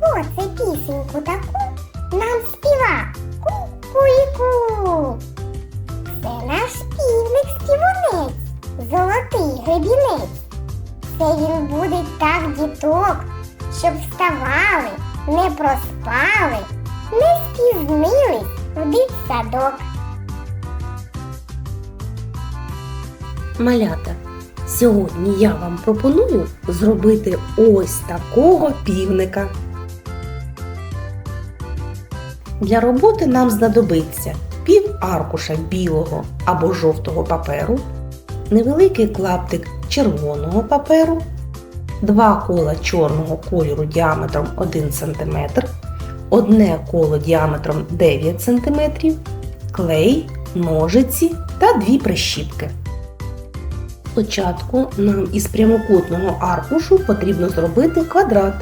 Хто пісеньку таку нам співа? Ку-ку-іку. Це наш півник співунець, золотий гребінець. Це він буде так діток, щоб вставали, не проспали, не спізнились в дитсадок. Малята, сьогодні я вам пропоную зробити ось такого півника. Для роботи нам знадобиться пів аркуша білого або жовтого паперу, невеликий клаптик червоного паперу, два кола чорного кольору діаметром 1 см, одне коло діаметром 9 см, клей, ножиці та дві прищіпки. Спочатку нам із прямокутного аркушу потрібно зробити квадрат.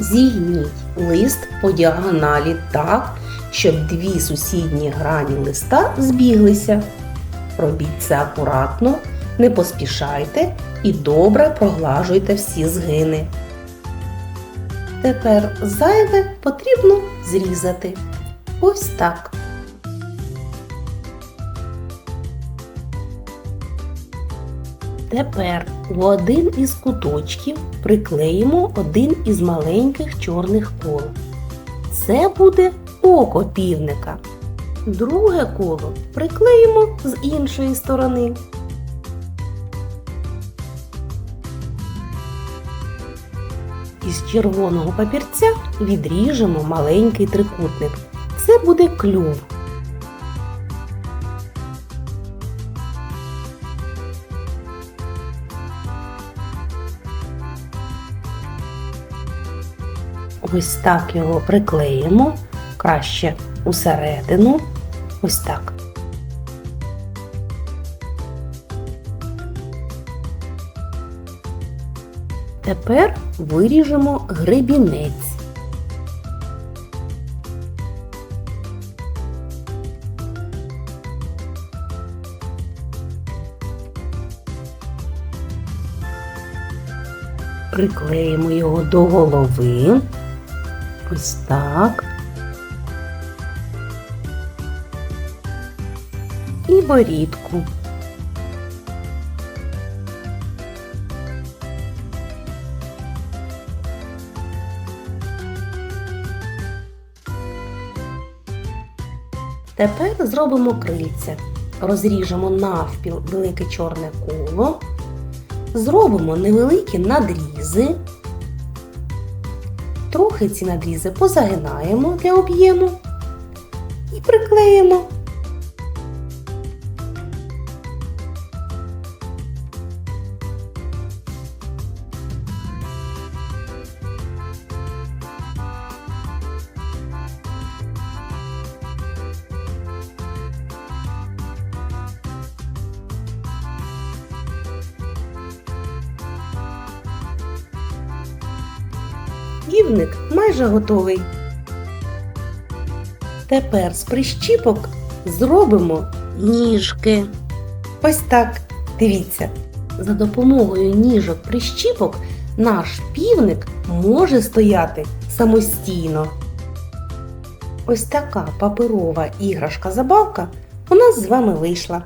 Зігніть лист по діагоналі так, щоб дві сусідні грані листа збіглися. Робіть це акуратно, не поспішайте і добре проглажуйте всі згини. Тепер зайве потрібно зрізати. Ось так. Тепер у один із куточків приклеїмо один із маленьких чорних кол. Це буде око півника. Друге коло приклеїмо з іншої сторони. Із червоного папірця відріжемо маленький трикутник. Це буде клюв. Ось так його приклеїмо, краще усередину. Ось так. Тепер виріжемо гребінець. Приклеїмо його до голови. Ось так. І борідку. Тепер зробимо крильця. Розріжемо навпіл велике чорне коло, зробимо невеликі надрізи. Трохи ці надрізи позагинаємо для об'єму і приклеїмо. Півник майже готовий. Тепер з прищіпок зробимо ніжки. Ось так. Дивіться. За допомогою ніжок прищіпок наш півник може стояти самостійно. Ось така паперова іграшка-забавка у нас з вами вийшла.